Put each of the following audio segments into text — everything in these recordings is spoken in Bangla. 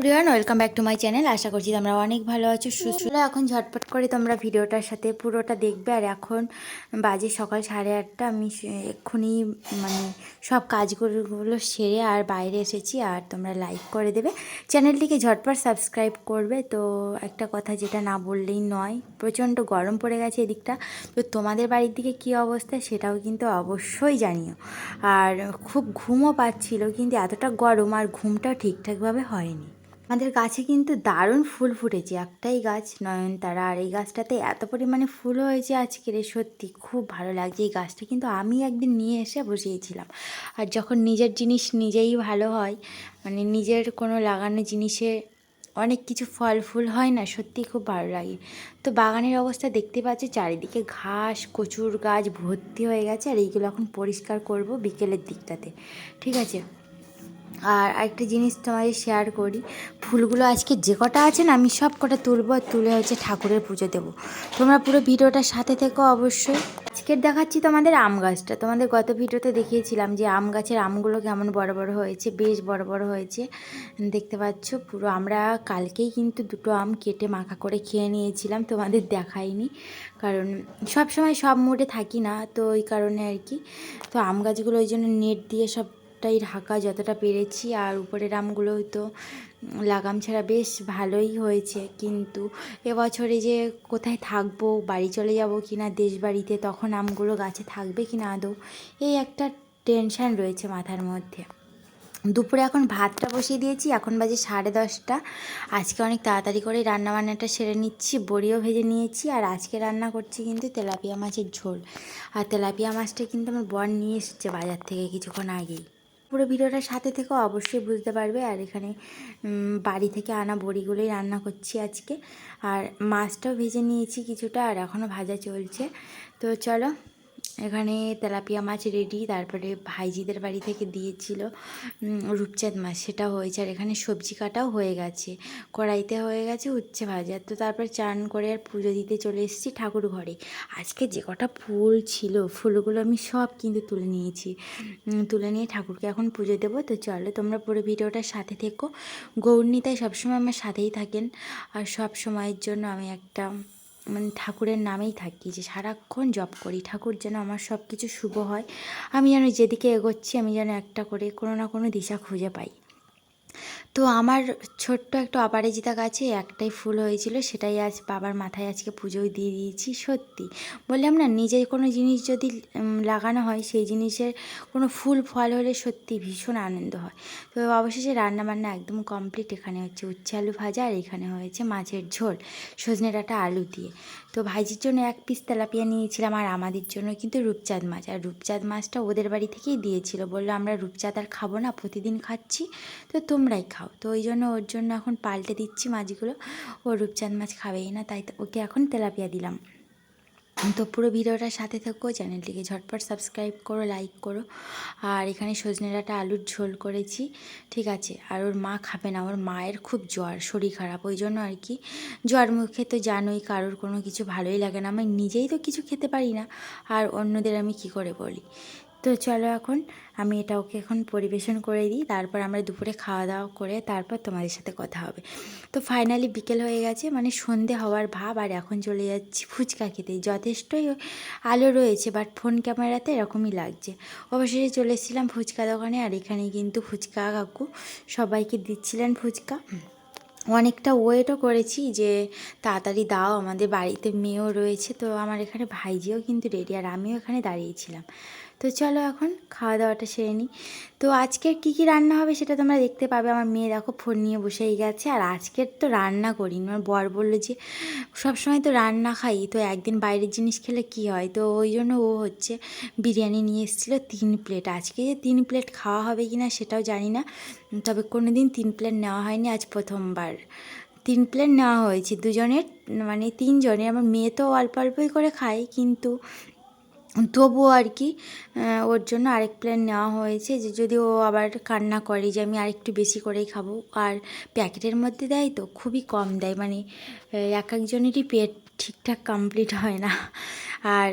Everyone, welcome back to my channel. আশা করছি তোমরা অনেক ভালো আছো, সুস্থ এখন ঝটপট করে তোমরা ভিডিওটার সাথে পুরোটা দেখবে। আর এখন বাজে সকাল সাড়ে আটটা। আমি এক্ষুনি মানে সব কাজগুলো সেরে আর বাইরে এসেছি। আর তোমরা লাইক করে দেবে। চ্যানেলটিকে ঝটপট সাবস্ক্রাইব করবে। তো একটা কথা যেটা না বললেই নয়, প্রচণ্ড গরম পড়ে গেছে এদিকটা। তো তোমাদের বাড়ির দিকে কী অবস্থা সেটাও কিন্তু অবশ্যই জানিও। আর খুব ঘুমও পাচ্ছিল, কিন্তু এতটা গরম আর ঘুমটাও ঠিকঠাকভাবে হয়নি। আমাদের গাছে কিন্তু দারুণ ফুল ফুটেছে। একটাই গাছ, নয়নতারা, আর এই গাছটাতে এত পরিমাণে ফুল হয়েছে আজকে রে, সত্যি খুব ভালো লাগছে। এই গাছটা কিন্তু আমি একদিন নিয়ে এসে বসিয়েছিলাম। আর যখন নিজের জিনিস নিজেই ভালো হয় মানে নিজের কোনো লাগানো জিনিসে অনেক কিছু ফল ফুল হয় না, সত্যিই খুব ভালো লাগে। তো বাগানের অবস্থা দেখতে পাচ্ছি, চারিদিকে ঘাস, কচুর গাছ ভর্তি হয়ে গেছে, আর এইগুলো এখন পরিষ্কার করব বিকেলের দিকটাতে। ঠিক আছে? আর একটা জিনিস তোমাদের শেয়ার করি। ফুলগুলো আজকে যে কটা আছে না, আমি সব কটা তুলবো আর তুলে হচ্ছে ঠাকুরের পুজো দেবো। তোমরা পুরো ভিডিওটার সাথে থেকো অবশ্যই। আজকের দেখাচ্ছি তোমাদের আম গাছটা। তোমাদের গত ভিডিওতে দেখিয়েছিলাম যে আম গাছের আমগুলো কেমন বড় বড় হয়েছে, বেশ বড় বড় হয়েছে। দেখতে পাচ্ছ, পুরো আমরা কালকেই কিন্তু দুটো আম কেটে মাখা করে খেয়ে নিয়েছিলাম, তোমাদের দেখাইনি। কারণ সব সময় সব মুডে থাকি না, তো ওই কারণে আর কি। তো আম গাছগুলো ওই জন্য নেট দিয়ে সব সবটাই ঢাকা যতটা পেরেছি, আর উপরের আমগুলোও তো লাগাম ছাড়া বেশ ভালোই হয়েছে। কিন্তু এবছরে যে কোথায় থাকব, বাড়ি চলে যাব কি না দেশ বাড়িতে তখন আমগুলো গাছে থাকবে কি না আদৌ, এই একটা টেনশান রয়েছে মাথার মধ্যে। দুপুরে এখন ভাতটা বসিয়ে দিয়েছি, এখন বাজে সাড়ে দশটা। আজকে অনেক তাড়াতাড়ি করে রান্না বান্নাটা সেরে নিচ্ছি, বড়িও ভেজে নিয়েছি, আর আজকে রান্না করছি কিন্তু তেলাপিয়া মাছের ঝোল। আর তেলাপিয়া মাছটা কিন্তু আমার বর নিয়ে এসেছে বাজার থেকে কিছুক্ষণ আগেই। পুরো ভিডিওটার সাথে থেকে অবশ্যই বুঝতে পারবে। আর এখানে বাড়ি থেকে আনা বড়িগুলোই রান্না করছি আজকে। আর মাছটাও ভেজে নিয়েছি কিছুটা, আর এখনও ভাজা চলছে। তো চলো এখানে তেলাপিয়া মাছ রেডি তারপরে ভাইজিদের বাড়ি থেকে দিয়েছিল রূপচাঁদ মাছ, সেটা হয়েছে। আর এখানে সবজি কাটাও হয়ে গেছে, কড়াইতে হয়ে গেছে উচ্ছে ভাজা। তো তারপর চান করে আর পুজো দিতে চলে এসেছি ঠাকুর ঘরে। আজকে যে কটা ফুল ছিল, ফুলগুলো আমি সব কিন্তু তুলে নিয়েছি। তুলে নিয়ে ঠাকুরকে এখন পুজো দেবো। তো চলো তোমরা পুরো ভিডিওটার সাথে থেকো। গৌরনীতাই সবসময় আমার সাথেই থাকেন। আর সব সময়ের জন্য আমি একটা মানে ঠাকুরের নামেই থাকি, যে সারাক্ষণ জপ করি, ঠাকুর যেন আমার সব কিছু শুভ হয়। আমি যেন যেদিকে এগোচ্ছি, আমি যেন একটা করে কোনো না কোনো দিশা খুঁজে পাই। তো আমার ছোট্ট একটা অপরাজিতা গাছে একটাই ফুল হয়েছিল, সেটাই আজ বাবার মাথায় আজকে পুজোয় দিয়ে দিয়েছি, সত্যি। বললাম না নিজে কোনো জিনিস যদি লাগানো হয়, সেই জিনিসের কোনো ফুল, ফল হলে সত্যি ভীষণ আনন্দ হয়। তো অবশেষে রান্না বান্না একদম কমপ্লিট, এখানে হচ্ছে উচ্ছে আলু ভাজা আর এখানে হয়েছে মাছের ঝোল, সজনে ডাঁটা আলু দিয়ে। তো ভাইজির জন্য এক পিস তেলাপিয়া নিয়েছিলাম আর আমাদের জন্য কিন্তু রূপচাঁদ মাছ, আর রূপচাঁদ মাছটা ওদের বাড়ি থেকেই দিয়েছিল। বলল, আমরা রূপচাঁদ আর খাব না, প্রতিদিন খাচ্ছি। তো তোমরাই খাও। তো ওই জন্য ওর জন্য এখন পাল্টে দিচ্ছি মাছগুলো। ও রূপচাঁদ মাছ খাবেই না, তাই ওকে এখন তেলাপিয়া দিলাম। তো পুরো ভিডিওটার সাথে থাকো, চ্যানেলটিকে ঝটপট সাবস্ক্রাইব করো, লাইক করো। আর এখানে সজনে ডাঁটা আলুর ঝোল করেছি, ঠিক আছে? আর ওর মা খাবে না, ওর মায়ের খুব জ্বর, শরীর খারাপ, ওই জন্য আর কি। জ্বর মুখে তো জানোই কারোর কোনো কিছু ভালোই লাগে না, আমি নিজেই তো কিছু খেতে পারি না। আর অন্যদের আমি কি করে বলি? তো চলো এখন আমি এটা ওকে এখন পরিবেশন করে দিই। তারপর আমরা দুপুরে খাওয়া দাওয়া করে তারপর তোমাদের সাথে কথা হবে। তো ফাইনালি বিকেল হয়ে গেছে মানে সন্ধে হওয়ার ভাব, আর এখন চলে যাচ্ছি ফুচকা খেতে। যথেষ্টই আলো রয়েছে বাট ফোন ক্যামেরাতে এরকমই লাগছে। অবশেষে চলে এসেছিলাম ফুচকা দোকানে, আর এখানে কিন্তু ফুচকা কাকু সবাইকে দিচ্ছিলেন ফুচকা। অনেকটা ওয়েটও করেছি যে তাড়াতাড়ি দাও, আমাদের বাড়িতে মেয়েও রয়েছে, তো আমার এখানে ভাইজিও কিন্তু রেডি আর আমিও এখানে দাঁড়িয়েছিলাম। তো চলো এখন খাওয়া দাওয়াটা সেরে নিই। তো আজকের কী কী রান্না হবে সেটা তোমরা দেখতে পাবে। আমার মেয়ে দেখো ফোন নিয়ে বসেই গেছে। আর আজকের তো রান্না করি আমার বর বলল যে, সবসময় তো রান্না খাই। তো একদিন বাইরের জিনিস খেলে কি হয়? তো ওই জন্য ও হচ্ছে বিরিয়ানি নিয়ে এসেছিল তিন প্লেট। আজকে যে তিন প্লেট খাওয়া হবে কি না সেটাও জানি না। তবে কোনো দিন তিন প্লেট নেওয়া হয়নি আজ প্রথমবার। তিন প্লেট নেওয়া হয়েছে। দুজনের মানে তিনজনের। আমার মেয়ে তো অল্প অল্পই করে খায়। কিন্তু তবুও আর কি ওর জন্য আরেক প্ল্যান নেওয়া হয়েছে যে যদি ও আবার কান্না করে যে আমি আরেকটু বেশি করেই খাব। আর প্যাকেটের মধ্যে দেয় তো, খুবই কম দেয়। মানে এক একজনেরই পেট ঠিকঠাক কমপ্লিট হয় না। আর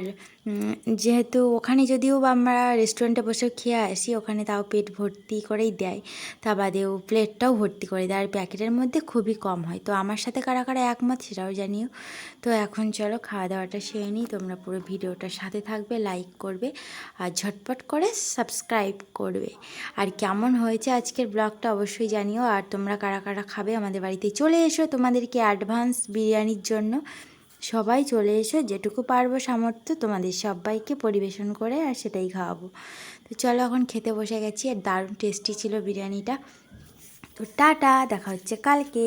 যেহেতু ওখানে যদিও আমরা রেস্টুরেন্টে বসে খেয়ে আসি, ওখানে তাও পেট ভর্তি করেই দেয়। তা বাদেও প্লেটটাও ভর্তি করে দেয়। আর প্যাকেটের মধ্যে খুবই কম হয়। তো আমার সাথে কারা কারা একমত সেটাও জানিও। তো এখন চলো খাওয়া দাওয়াটা সেরে নিই। তোমরা পুরো ভিডিওটার সাথে থাকবে লাইক করবে আর ঝটপট করে সাবস্ক্রাইব করবে। আর কেমন হয়েছে আজকের ব্লগটা অবশ্যই জানিও। আর তোমরা কারা কারা খাবে আমাদের বাড়িতে চলে এসো তোমাদেরকে অ্যাডভান্স বিরিয়ানির জন্য। সবাই চলে এসো, যেটুকু পারব সামর্থ্য তোমাদের সবাইকে পরিবেশন করে আর সেটাই খাওয়াবো। তো চলো এখন খেতে বসে গেছি আর দারুণ টেস্টি ছিল বিরিয়ানিটা। তো টাটা, দেখা হচ্ছে কালকে।